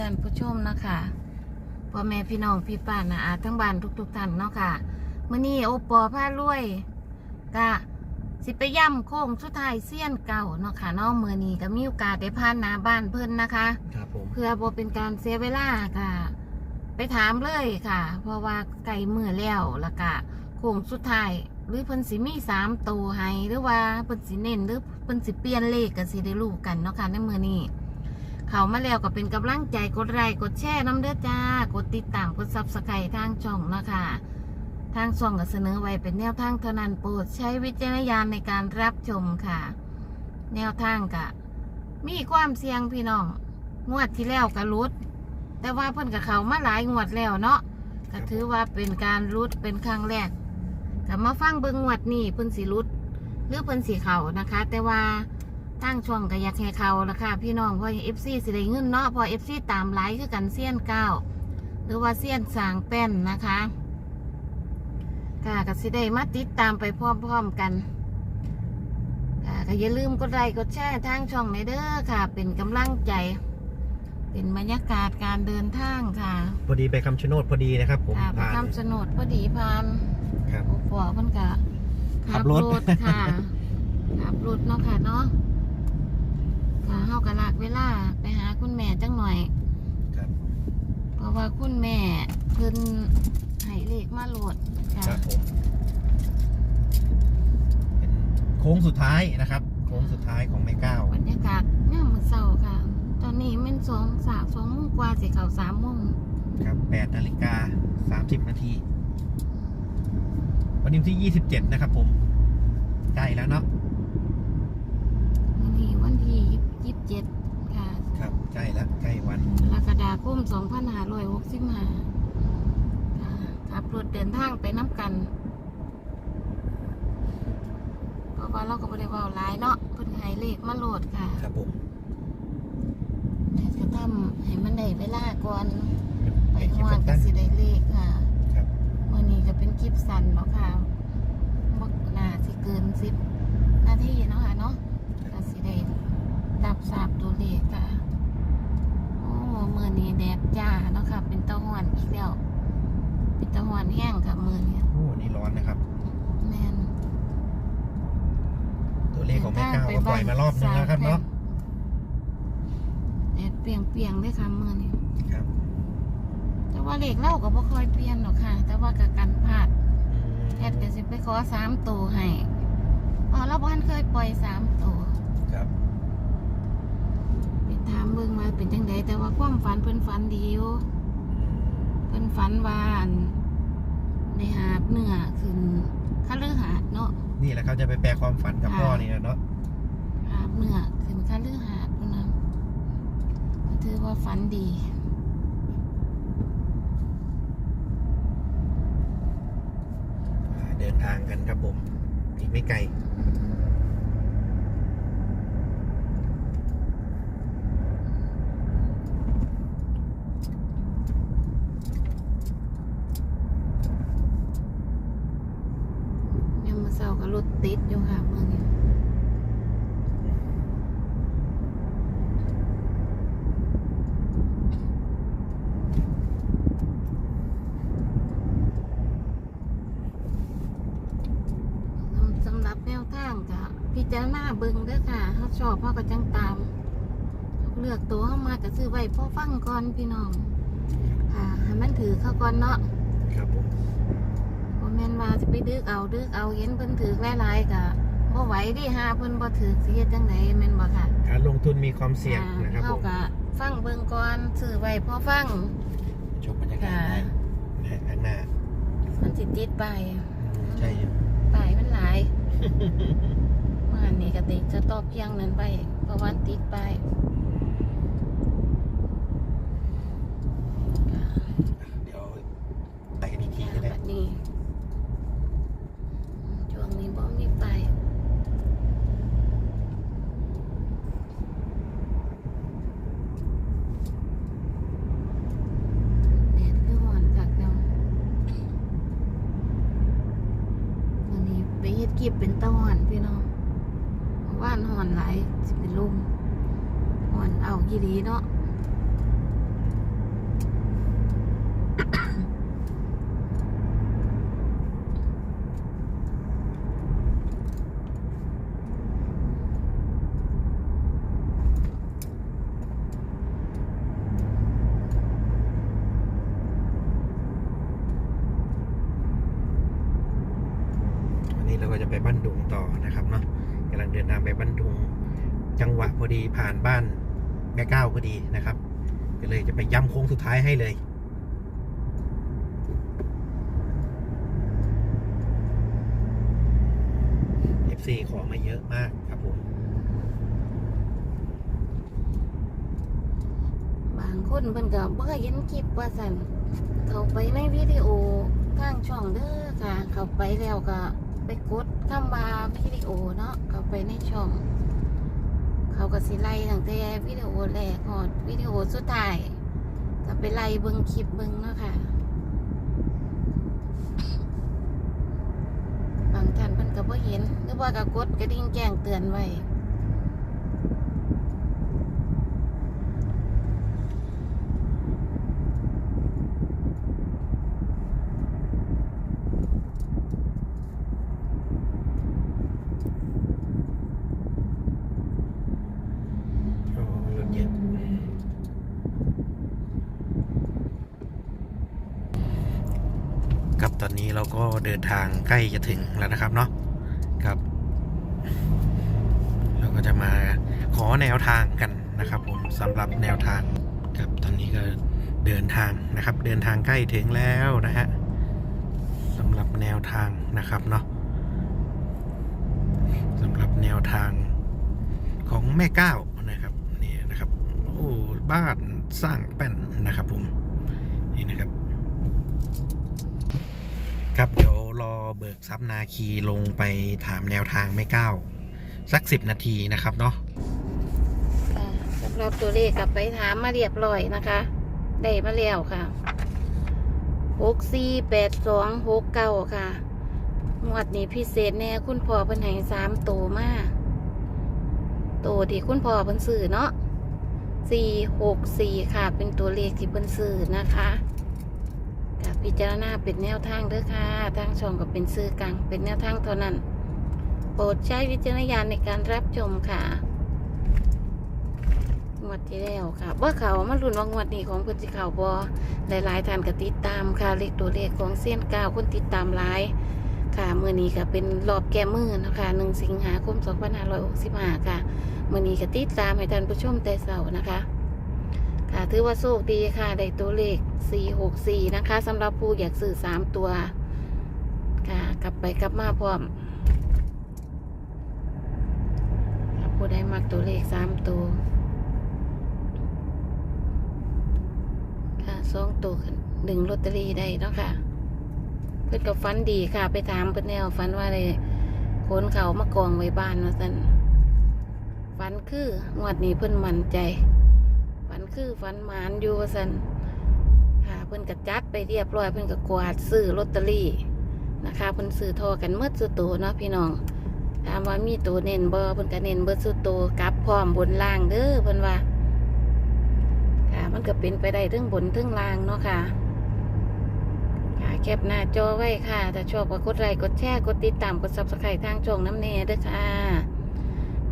ท่านผู้ชมนะคะพ่อแม่พี่น้องพี่ป้านาอาทั้งบ้านทุกๆท่านเนาะค่ะมื่อนี้โอปอผ้ารวยกะสิไปย่ำโค้งสุดท้ายเสี้ยนเก่าเนาะค่ะเนาะมื่อนี้ก็มีโอกาสได้ผ่านหน้าบ้านเพิ่นนะคะครับผมเพื่อบ่เป็นการเสียเวลาค่ะ ไปถามเลยค่ะ เพราะว่าไก่มือแล้วแล้วก็โค้งสุดท้ายหรือเพิ่นสิมีสามตัวให้หรือว่าเพิ่นสิเน้นหรือเพิ่นสิเปลี่ยนเลขก็สิได้รู้กันเนาะค่ะในมือนี้เขามาแล้วก็เป็นกำลังใจกดไลค์กดแชร์น้ำเด้อจ้ากดติดตามกดซับสไครต์ทางช่องนะคะทางช่องก็เสนอไว้เป็นแนวทางเท่านั้นโปรดใช้วิจารณญาณในการรับชมค่ะ แนวทางกะมีความเสี่ยงพี่น้องงวดที่แล้วก็รุด แต่ว่าเพิ่นกับเขามาหลายงวดแล้วเนาะก็ถือว่าเป็นการรุดเป็นครั้งแรกก็มาฟังเบิ่งงวดนี้เพิ่นสิรุดหรือเพิ่นสิเขานะคะ แต่ว่าทางช่องก็อยากให้เขาละค่ะพี่น้องเพราะเอฟซีสิได้เงินเนาะพอเอฟซีตามไลค์คือกันเซียนเก้าหรือว่าเซียนสางแป้นนะคะค่ะก็สิได้มาติดตามไปพร้อมๆกันค่ะก็อย่าลืมกดไลค์กดแชร์ทางช่องในเด้อค่ะ เป็นกำลังใจ เป็นบรรยากาศการเดินทางค่ะพอดีไปคำชะโนดพอดีนะครับ ผมค่ะไปผ่าน คำสนดพอดีพานครับโอ้โหเพิ่นกะขับรถ ค่ะขับรถเนาะค่ะเนาะค่ะเฮากะลากเวลาไปหาคุณแม่จังหน่อย ครับ เพราะว่าคุณแม่เพิ่นให้เลขมาโหลดค่ะครับผมเป็นโค้งสุดท้ายนะครับ โค้งสุดท้ายของแม่ก้าวบรรยากาศเนี่ยามมื้อเช้าค่ะต อนนี้มันสองสามสองโมงกว่าสิเข้าสามโมงครับ8นาฬิกา30นาที วันนี้วันที่27นะครับผมใกล้แล้วเนาะวันนี้วันที่ยี่สิบเจ็ดค่ะ ครับใกล้แล้วใกล้วันกรกฎาคมสองพันห้าร้อยหกสิบห้าขับรถเดินทางไปน้ำกันเพราะว่าเราก็บริวาหลายเนาะเพิ่นให้เลขมาโหลดค่ะ ครับผม แต่จะทำให้มันได้เวลาก่อน ไปเป็นคลิหปวานก็สั้นสิได้เลขค่ะๆครับวันนี้ก็เป็นคลิปสั้นเนาะค่ะบ่น่าสิเกินสิบนาทีเนาะค่ะเนาะก็สิได้รับทราบตัวเลขค่ะโอ้เมื่อนี้แดดจ้าเนาะค่ะ เป็นตะหอนอีกแล้ว เป็นตะหอนแห้งค่ะมือนี้โอ้นี่ร้อนนะครับ แม่นตัวเลขของแม่ก้าวก็ปล่อยมารอบนึงแล้วครับเนาะแดด เปรียงเปียงๆเลยค่ะมือนี้ครับแต่ว่าเลขเล่าก็บ่ค่อยเปลี่ยนหรอกค่ะ แต่ว่ากับกันพลาดอืมแอดก็สิไปขอสามตัวให้อ๋อเราบ้านเคยปล่อยสามตัวครับไปถามเบิ่งมาเป็นจังไดแต่ว่าความฝันเพิ่นฝันดีอยู่อืมเพิ่นฝันว่าอั่นได้หาบเนื้อขึ้นคฤหาสน์เนาะนี่แหละครับจะไปแปลความฝันกับค่ะพ่อนี่นะเนาะหาบเนื้อขึ้นคฤหาสน์พุ่นนะก็ ถือว่าฝันดีเดินทางกันครับผม อีกไม่ไกล ยังมาเศร้าก็รถติดอยู่ค่ะเมื่อนี้สำหรับแนวทางก็พิจารณาเบิ่งเด้อค่ะเขา ชอบเขาก็จังตาม เลือกตัวเข้ามาก็ซื้อไว้พอฟังก่อนพี่น้อง ค่ะให้มันถือเข้าก่อนเนาะครับผมบ่แม่นว่าสิไปดึกเอาดึกเอาเห็นเพิ่นถือหลายๆก็บ่ไหวเดิหาเพิ่นบ่ถือสิเฮ็ดจังไดแม่นบ่ค่ะ การลงทุนมีความเสี่ยงอ่านะครับผเฮามก็ฟังเบิ่งก่อนซื้อไว้พอฟังชมบรรยากาศได้นะฮะข้างหน้ามันสิติดไปายอืมใช่อยู่ป้ายมันหลายว่าอันนี้ กติดจะตอบเพียงนั้นไปเพราะว่าติดไปาย เดี๋ยวไปกันอีกทีก็ได้ บัดนี้ช่วงนี้บ่มีไปายแดดคือร้อนคักเนาะ กีบเป็นตะหอนพี่น้องว่านหอนหลาย สิเป็นลุ่อนเอากี่ดีเนาะวันนี้เราก็จะไปบ้านดุงต่อนะครับเนาะกำลังเดินทางไปบ้านดุง จังหวะพอดีผ่านบ้านแม่ก้าวพอดีนะครับก็เลยจะไปย้ำโค้งสุดท้ายให้เลย FC ขอมาเยอะมากครับผมบางคนเพิ่นก็บ่เคยเห็นคลิปว่าสั่นเข้าไปในวิดีโอทางช่องเด้อค่ะ เข้าไปแล้วก็ไปกดคำว่าวิดีโอเนาะเข้าไปในช่อง เขาก็สิไล่ตั้งแต่วิดีโอแรกฮอดวิดีโอสุดท้ายก็ไปไล่เบิ้งคลิปเบิ้งเนาะค่ะบางท่านเพิ่นก็บ่เห็นหรือว่าก็กดกระดิ่งแจ้งเตือนไว้ โอ้รถเยอะครับตอนนี้ เราก็เดินทางใกล้จะถึงแล้วนะครับเนาะครับ เราก็จะมาขอแนวทางกันนะครับ ผมสำหรับแนวทางครับตอนนี้ก็เดินทางนะครับ เดินทางใกล้ถึงแล้วนะฮะสำหรับแนวทางนะครับเนาะสำหรับแนวทางของแม่ก้าวนะครับนี่นะครับโอ้บ้านสร้างแป้นนะครับผมนี่นะครับ ครับเดี๋ยวรอเบิกซับนาคีลงไปถามแนวทางแม่ก้าวสักสิบนาทีนะครับเนาะค่ะสำหรับตัวเลขกลับไปถามมาเรียบร้อยนะคะ ได้มาแล้วค่ะหกสี่แปดสองหกเก้าค่ะงวดนี้พิเศษแน่คุณพ่อเพิ่นให้สามโตวมาโตวที่คุณพ่อเพิ่นซื้อเนาะสี่หกสี่ค่ะ เป็นตัวเลขที่เพิ่นซื้อนะคะ พิจารณาเป็นแนวทางเด้อค่ะ ทางช่องก็เป็นซื้อกลาง เป็นแนวทางเท่านั้น โปรดใช้วิจารณญาณในการรับชมค่ะงวดที่แล้วค่ะว่าเขามาลุ้นว่างวดนี้ของเพิ่นสิเขาบอหลายๆท่านก็ติดตามค่ะเลขตัวเลขของเส้นเก้าคนติดตามหลายค่ะเมื้อนี้ก็เป็นรอบแก้มือนะคะ1สิงหาคม2565ค่ะเมื้อนี้ก็ติดตามให้ท่านผู้ชมแต่เช้านะคะ ค่ะถือว่าโชคดีค่ะ ได้ตัวเลข 464 นะคะสำหรับผู้อยากซื้อ3 ตัว ค่ะ กลับไปกลับมาพร้อมผู้ใดมักตัวเลข 3 ตัว ค่ะสองตัวขึ้นดึงลอตเตอรี่ได้เนาะค่ะ เพื่อนก็ฟันดีค่ะ ไปถามเพื่อนแนวฟันว่าเลยคนเขามากองไว้บ้านมาสันฟันคืองวดนี้เพื่อนมั่นใจ คือฟันหมานอยู่สันค่ะเพื่นก็จัดไปเรียบร้อยเพื่นก็กวาดซื้อลอตเตอรี่นะคะเพื่นซื้อทอกันเมื่อสุดโตวเนาะพี่น้องถามว่ามีตัวเน้นบ่เพิ่นก็เน้นเบิดสุดโตวกลับพร้อมบนล่างเด้อเพิ่นว่าค่ะมันก็เป็นไปได้ทั้งบนทั้งล่างเนาะค่ะค่ะแคปหน้าจอไว้ค่ะ ถ้าชอบก็กดไลค์กดแชร์ กดติดตาม กดซับสไครต์ทางช่องน้ำแน่เด้อค่ะ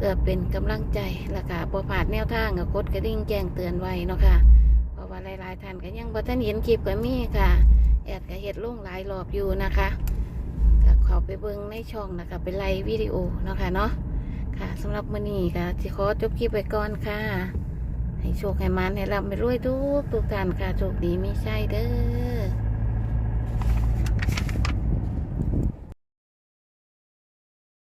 เพื่อเป็นกำลังใจและค่ะพอผ่านแนวทางก็กดกระดิ่งแจ้งเตือนไว้เนาะค่ะเพราะว่าหลายๆท่านก็ยังบ่ทันเห็นคลิปก็มีค่ะ แอดก็เฮ็ดลงหลายรอบอยู่นะคะก็ข้าไปเบิ่งในช่องนะคะไปไลฟ์วิดีโอเนาะค่ะเนาะค่ะสำหรับมื้อนี้ก็สิขอจบคลิปไปก่อนค่ะ ให้โชคให้มันให้รับไปรวยทุกทุกท่านค่ะโชคดีไม่ใช่เด้อ